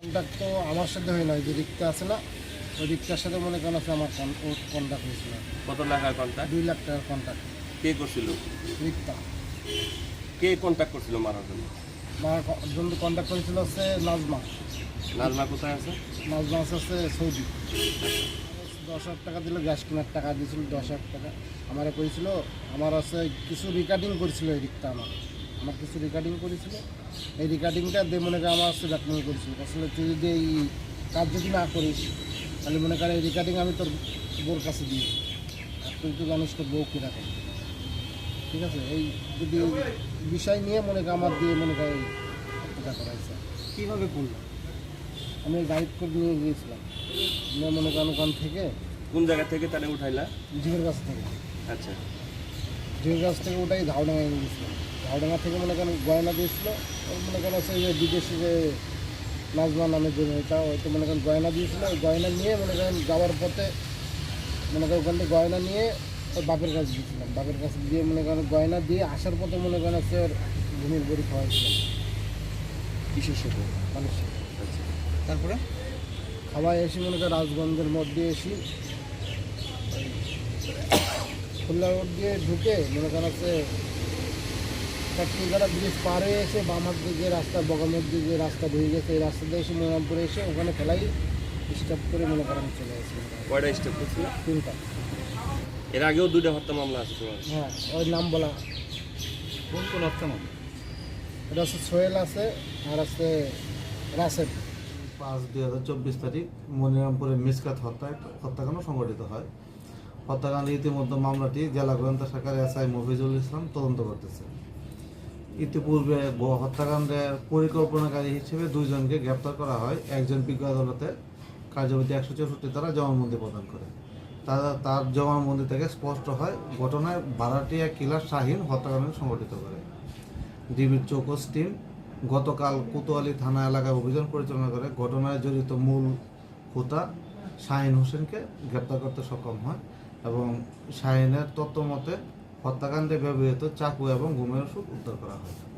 Contact তো আমার সাথে হয় নয় যে রিক্তা আছে না ওই রিক্তার সাথে মনে করেন আছে আমার কন্ট্যাক্ট হয়েছিল। কত টাকার কন্ট্যাক্ট দুই লাখ টাকার কন্ট্যাক্ট কে করছিল? রিক্তা। কে কন্ট্যাক্ট করছিল মারার জন্য? মারার জন্য কন্ট্যাক্ট করেছিল হচ্ছে নাজমা। নাজমা কোথায় আছে? নাজমা আছে সৌদি। দশ হাজার টাকা দিল, গ্যাস কেনার টাকা দিয়েছিল, দশ হাজার টাকা আমারে করেছিল আমার আছে কিছু রেকর্ডিং করেছিল এই দিকটা আমার। আমার কিছু রেকর্ডিং করেছিল। এই রেকর্ডিংটা দিয়ে মনে করে আমার হচ্ছে ব্যাকমেল করেছিল। আসলে তুই যদি এই কাজ যদি না করিস, তাহলে মনে করে এই রেকর্ডিং আমি তোর বোর কাছে দিই আর তুই তো জানিস তোর বউ কীরকম ঠিক আছে? এই যদি বিষয় নিয়ে মনে করে আমার দিয়ে মনে করে করাইছে। কীভাবে করল? আমি গাইড করে নিয়ে গিয়েছিলাম। নিয়ে মনে করেন ওখান থেকে কোন জায়গা থেকে তাহলে উঠাইলা? ঝিঙের গাছ থেকে। আচ্ছা। ঝিঙের গাছ থেকে ওটাই ঝাউডাঙ্গা নিয়ে গিয়েছিলাম। ঝাউডাঙ্গা থেকে মনে করেন গয়না দিয়েছিল। মনে করেন হচ্ছে যে বিদেশি যে নাজমা নামের যে মেয়েটা হয়তো মনে করেন গয়না দিয়েছিল। ওই গয়না নিয়ে মনে করেন যাওয়ার পথে মনে করেন ওখান থেকে গয়না নিয়ে ওই বাপের কাছে দিয়েছিলাম বাপের কাছে দিয়ে মনে করেন গয়না দিয়ে আসার পথে মনে করেন হচ্ছে ওর ঘুমির বড়ি খাওয়াইছিলাম। কিসের সাথে? মানুষ আচ্ছা তারপরে খাওয়াই এসে মনে করেন রাজগঞ্জের মধ্যে এসে। খুলনা রোড দিয়ে ঢুকে মনে করেন হচ্ছে কাটকিগাড়া ব্রিজ পার হয়ে এসে বাম হাত দিকে রাস্তা বগামের দিকে রাস্তা ঢুকে গেছে এই রাস্তা দিয়ে এসে মোহাম্মপুরে এসে ওখানে ফেলাই স্টপ করে মনে করেন চলে গেছে কয়টা স্টেপ করছিল? তিনটা। এর আগেও দুইটা হত্যা মামলা আছে তোমার? হ্যাঁ ওই নাম বলা। কোন কোন হত্যা মামলা? এটা হচ্ছে সোহেল আছে আর আছে রাসেল। পাঁচ দুই হাজার চব্বিশ তারিখ মনিরামপুরে মিসকাত হত্যা হত্যাকাণ্ড সংঘটিত হয়। হত্যাকাণ্ডে ইতিমধ্যে মামলাটি জেলা গোয়েন্দা শাখার এসআই মফিজুল ইসলাম তদন্ত করতেছে। ইতিপূর্বে হত্যাকাণ্ডের পরিকল্পনাকারী হিসেবে দুইজনকে গ্রেপ্তার করা হয়। একজন বিজ্ঞ আদালতে কার্যবিধি একশো চৌষট্টি দ্বারা জবানবন্দি প্রদান করে। তারা তার জবানবন্দি থেকে স্পষ্ট হয়, ঘটনায় ভাড়াটিয়া কিলার শাহিন হত্যাকাণ্ড সংঘটিত করে। ডিবির চৌকস টিম গতকাল কোতোয়ালি থানা এলাকায় অভিযান পরিচালনা করে, ঘটনায় জড়িত মূল হোতা শাহিন হোসেনকে গ্রেপ্তার করতে সক্ষম হয় এবং শাহিনের তত্ত্ব মতে হত্যাকাণ্ডে ব্যবহৃত চাকু এবং ঘুমের ওষুধ উদ্ধার করা হয়।